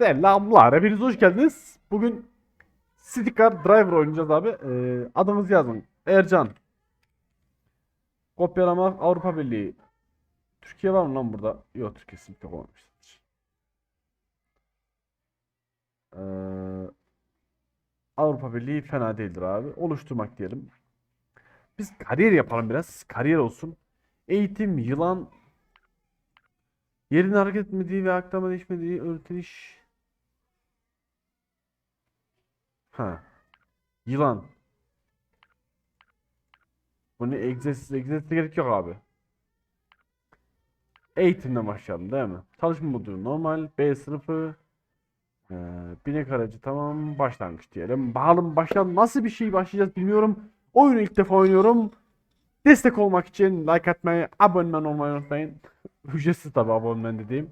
Selamlar. Hepiniz hoş geldiniz. Bugün City Car Driver oynayacağız abi. Ee, adınızı yazın. Ercan. Kopyalamak Avrupa Birliği. Türkiye var mı lan burada? Yok Türkiye kesinlikle olmamıştır. Ee, Avrupa Birliği fena değildir abi. Oluşturmak diyelim. Biz kariyer yapalım biraz. Kariyer olsun. Eğitim, yılan, yerin hareket etmediği ve aklama değişmediği öğretiş. Ha. Yılan. Bu ne egzersiz egzersiz gerek yok abi. Eğitimden başlayalım değil mi? Çalışma modu normal. B sınıfı. Ee, binek aracı tamam. Başlangıç diyelim. Bakalım baştan nasıl bir şey başlayacağız bilmiyorum. Oyunu ilk defa oynuyorum. Destek olmak için like atmayı, abone olmayı unutmayın. Ücretsiz tabi abone dediğim.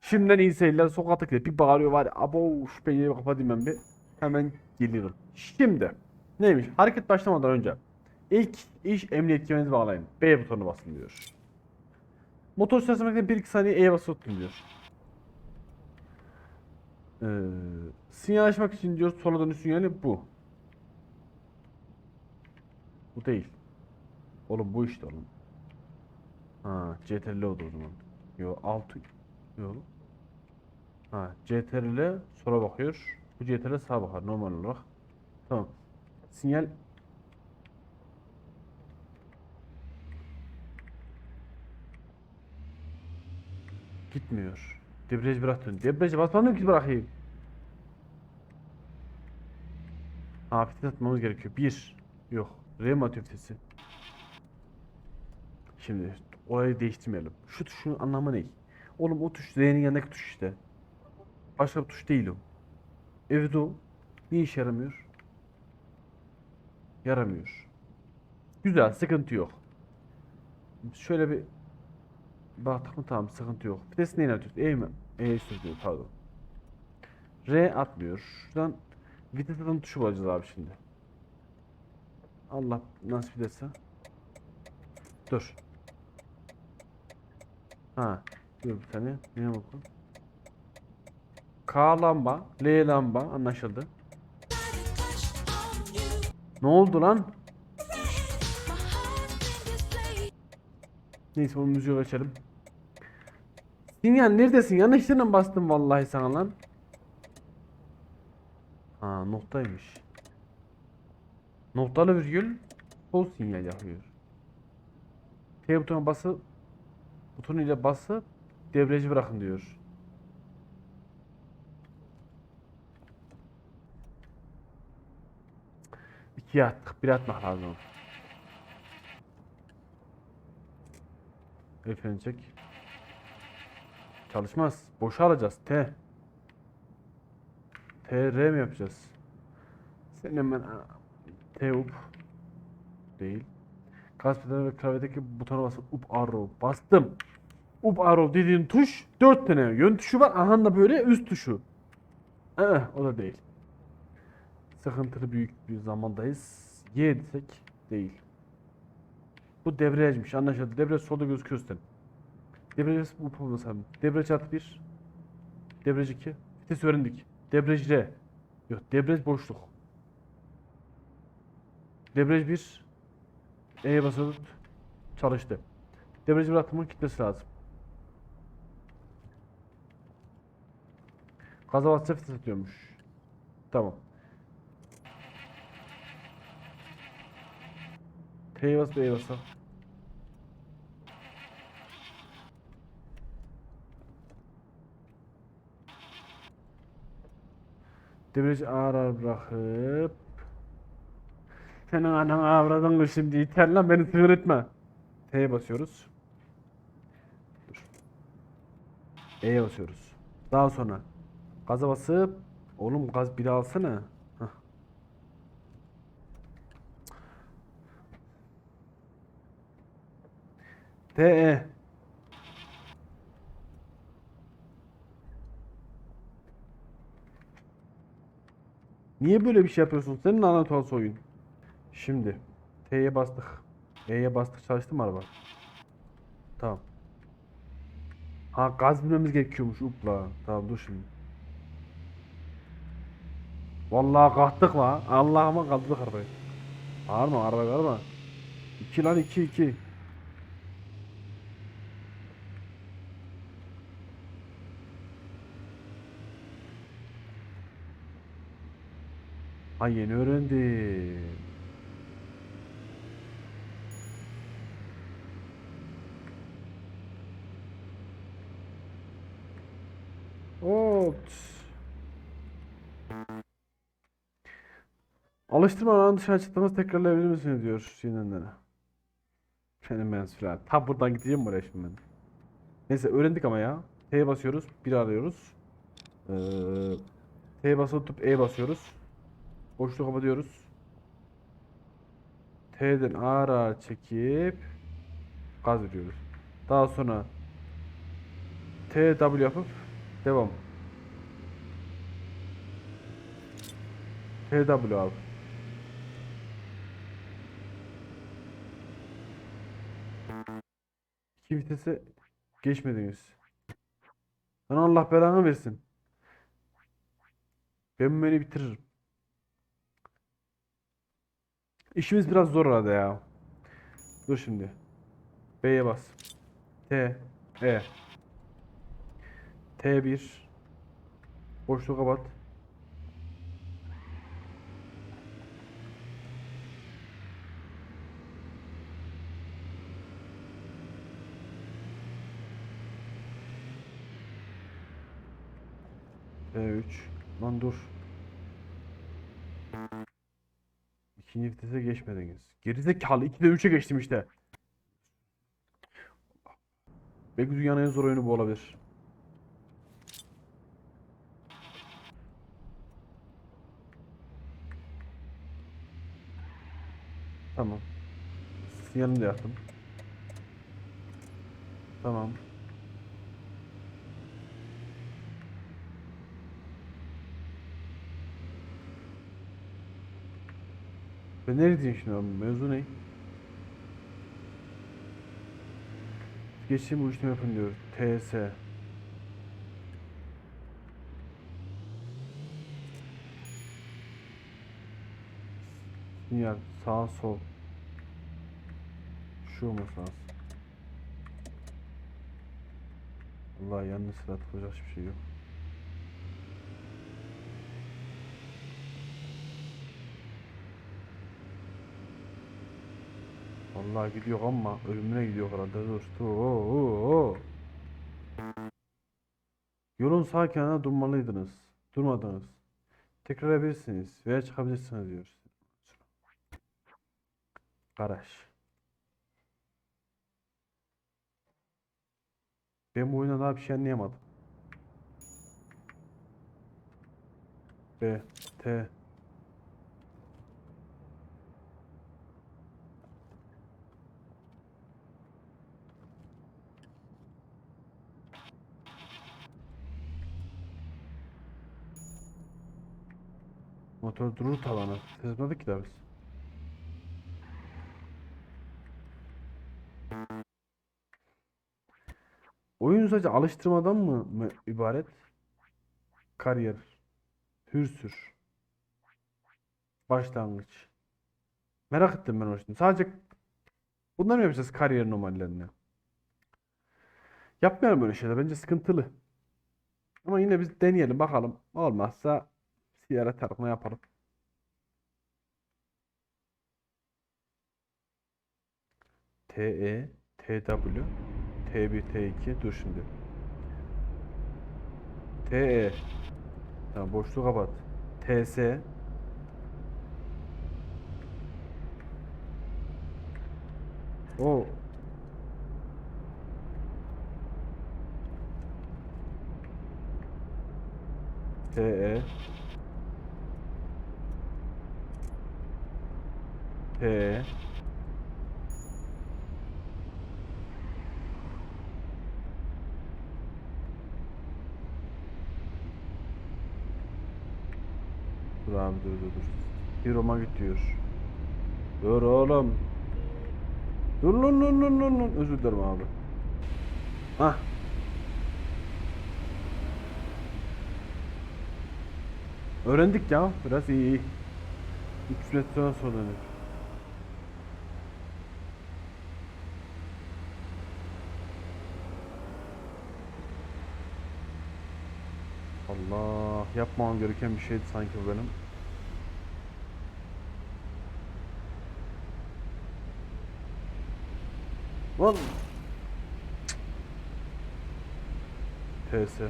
Şimdiden iyi seyirler. Sokaktaki bir bağırıyor var. Abo pencereyi kapatayım ben bir. Hemen geliyorum. Şimdi neymiş? Hareket başlamadan önce ilk iş emniyet kemerinizi bağlayın. B butonuna basın diyor. Motor seslemekten 1-2 saniye E'ye basılı tutun diyor. Ee, sinyal açmak için diyor sola dönüş sinyali bu. Bu değil. Oğlum bu işte oğlum. Ha CTRL oldu o zaman. Yo altı. Yo. Ha CTRL sola bakıyor. Bu CTRL sağa bakar normal olarak. Tamam. Sinyal gitmiyor. Debriyaj bıraktın. Debriyajı basmadım ki bırakayım. Ha vites atmamız gerekiyor. Bir. Yok. R mi atıyor? Şimdi olayı değiştirmeyelim. Şu tuşun anlamı ne? Oğlum o tuş R'nin yanındaki tuş işte. Başka bir tuş değil o. Evet o. Niye işe yaramıyor? Yaramıyor. Güzel, sıkıntı yok. Şöyle bir baktık mı tamam sıkıntı yok. Vites neyle atıyoruz? E mi? E sürüyor pardon. R atmıyor. Şuradan vites atan tuşu bulacağız abi şimdi. Allah nasip ederse. Dur. Ha. Dur bir tane. Ne bakın? K lamba, L lamba anlaşıldı. Ne oldu lan? Neyse onu müziği açalım. Sinyal neredesin? Yanlış bastım vallahi sana lan. Ha noktaymış. Noktalı virgül sol sinyal yapıyor. T butonuna basıp butonuyla basıp debriyajı bırakın diyor. İkiye attık. Bir atmak lazım. El çek. Çalışmaz. Boşa alacağız. T. T, R mi yapacağız? Sen hemen T up değil. Gaz pedali ve klavyedeki butona basıp up arrow bastım. Up arrow dediğin tuş 4 tane yön tuşu var. Aha da böyle üst tuşu. Ee, o da değil. Sıkıntılı büyük bir zamandayız. Y desek değil. Bu debriyajmış anlaşıldı. Debriyaj solda gözüküyor üstten. Debriyaj bu yapalım. Debriyaj at 1. Debriyaj 2. Vites öğrendik. Debriyaj R. Yok debriyaj boşluk. Debriyaj 1. E'ye basılı tut. Çalıştı. Debriyaj bıraktığımın gitmesi lazım. Gaza basınca vites atıyormuş. Tamam. T'ye bas B'ye bas. Debriyajı ağır ağır bırakıp Senin anan avradın şimdi iter lan beni sığır etme. T'ye basıyoruz. Dur. E'ye basıyoruz. Daha sonra gaza basıp oğlum gaz bir alsana. Hah. TE Niye böyle bir şey yapıyorsun? Senin lanet olası oyun. Şimdi T'ye bastık. E'ye bastık çalıştı mı araba? Tamam. Ha gaz bilmemiz gerekiyormuş upla. Tamam dur şimdi. Vallahi kalktık la. Allah'ıma kaldırdık arabayı. Bağırma araba bağırma. 2 lan 2 2. Ha yeni öğrendim. Ops. Alıştırma alanı dışı açıklaması tekrarlayabilir misiniz diyor yeniden. Benim ben süren. Ta buradan gideceğim buraya şimdi ben. Neyse öğrendik ama ya. T'ye basıyoruz. Bir arıyoruz. Ee, T'ye basılı tutup E basıyoruz. Boşluğu kapatıyoruz. T'den ağır ağır çekip gaz veriyoruz. Daha sonra T W yapıp devam. T W abi. İki vitese geçmediniz. Lan Allah belanı versin. Ben beni bitiririm. İşimiz biraz zor arada ya. Dur şimdi. B'ye bas. T. E. T1. Boşluğu kapat. T3. Lan dur. İkinci vitese geçmediniz. Gerizekalı 2'de 3'e geçtim işte. Belki dünyanın en zor oyunu bu olabilir. Tamam. Sinyalini de yaptım. Tamam. Ben nereye gideyim şimdi abi? Mevzu ne? Bu işlemi yapın diyor. TS. Sinyal sağ sol. Şu olması lazım. Vallahi yanlış sıra atılacak hiçbir şey yok. Vallahi gidiyor ama ölümüne gidiyor herhalde. Dur. Oo, oo. Yolun sağ kenarına durmalıydınız. Durmadınız. Tekrar edebilirsiniz veya çıkabilirsiniz diyor. Garaj. Ben bu oyunda daha bir şey anlayamadım. B, T, Motor durur tavanı. Sezmedik ki daha biz. Oyun sadece alıştırmadan mı, mı ibaret? Kariyer. Hürsür. Başlangıç. Merak ettim ben o şimdi. Sadece bunları mı yapacağız kariyer normallerini? Yapmayalım böyle şeyler. Bence sıkıntılı. Ama yine biz deneyelim bakalım. Olmazsa sigara tarafına yapalım. TE, TW, T1, T2 dur şimdi. TE Tamam boşluğu kapat. TS O He. Dur abi dur dur dur. Bir Roma gidiyor. Dur oğlum. Dur lan lan lan lan lan. Özür dilerim abi. Hah. Öğrendik ya. Biraz iyi iyi. 3 metre sonra öğrendik. Allah yapmam gereken bir şeydi sanki bu benim. Lan TS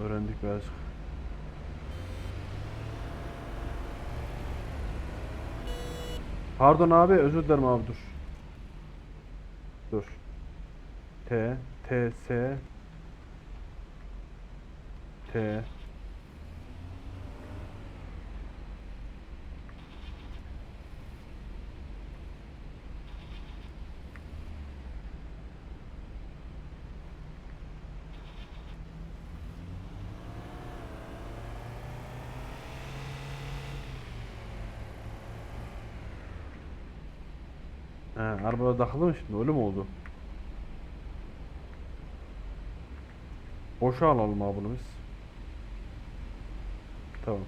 Öğrendik birazcık. Pardon abi özür dilerim abi dur. Dur. T T S T He, arabada takılı mı şimdi? Öyle oldu? Boşa alalım abi bunu biz. Tamam.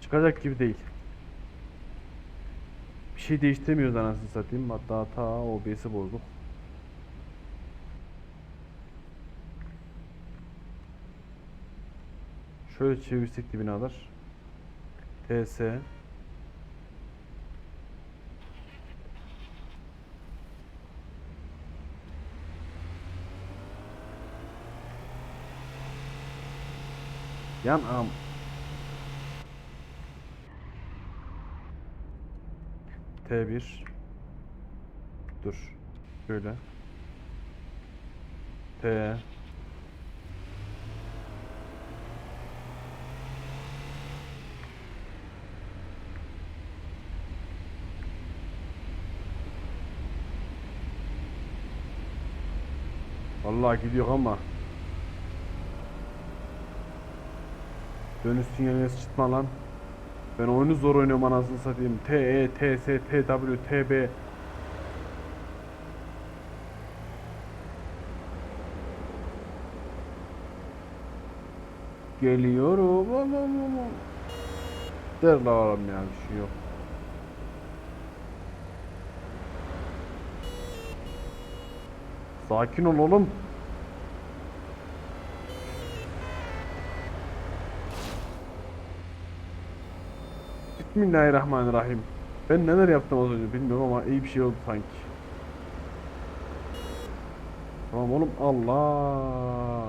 Çıkacak gibi değil. Bir şey değiştiremiyoruz anasını satayım. Hatta ta OBS'i bozduk. Şöyle çevirsek de binalar. TS Yan am T1 Dur. Şöyle. T Vallahi gidiyor ama. Dönüş sinyalini sıçtma lan. Ben oyunu zor oynuyorum anasını satayım. T, E, T, S, T, W, T, B. Geliyorum. Lan lan lan lan. Der la oğlum ya bir şey yok Sakin ol oğlum Bismillahirrahmanirrahim. Ben neler yaptım az önce bilmiyorum ama iyi bir şey oldu sanki. Tamam oğlum Allah.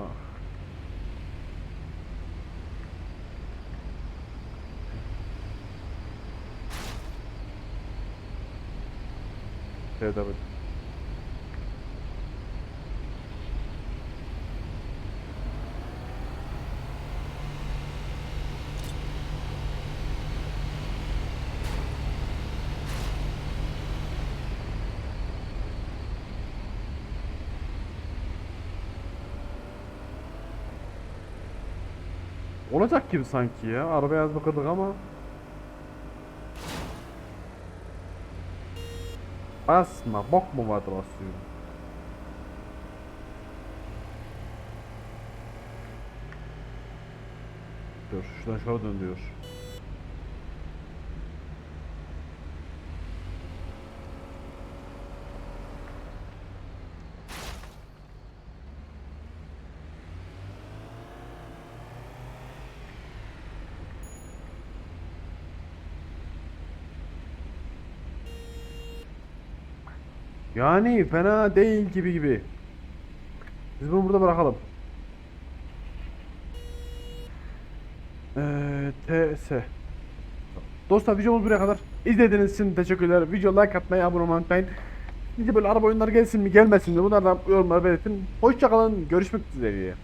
Evet evet. Olacak gibi sanki ya. Arabaya az bakırdık ama. Basma. Bok mu vardı basıyor? Dur. Şuradan şöyle dön diyor. Yani fena değil gibi gibi. Biz bunu burada bırakalım. Ee, TS. Dostlar videomuz buraya kadar. İzlediğiniz için teşekkürler. Video like atmayı, abone olmayı unutmayın. Şimdi böyle araba oyunları gelsin mi gelmesin mi bunlardan yorumlara belirtin. Hoşçakalın. Görüşmek üzere.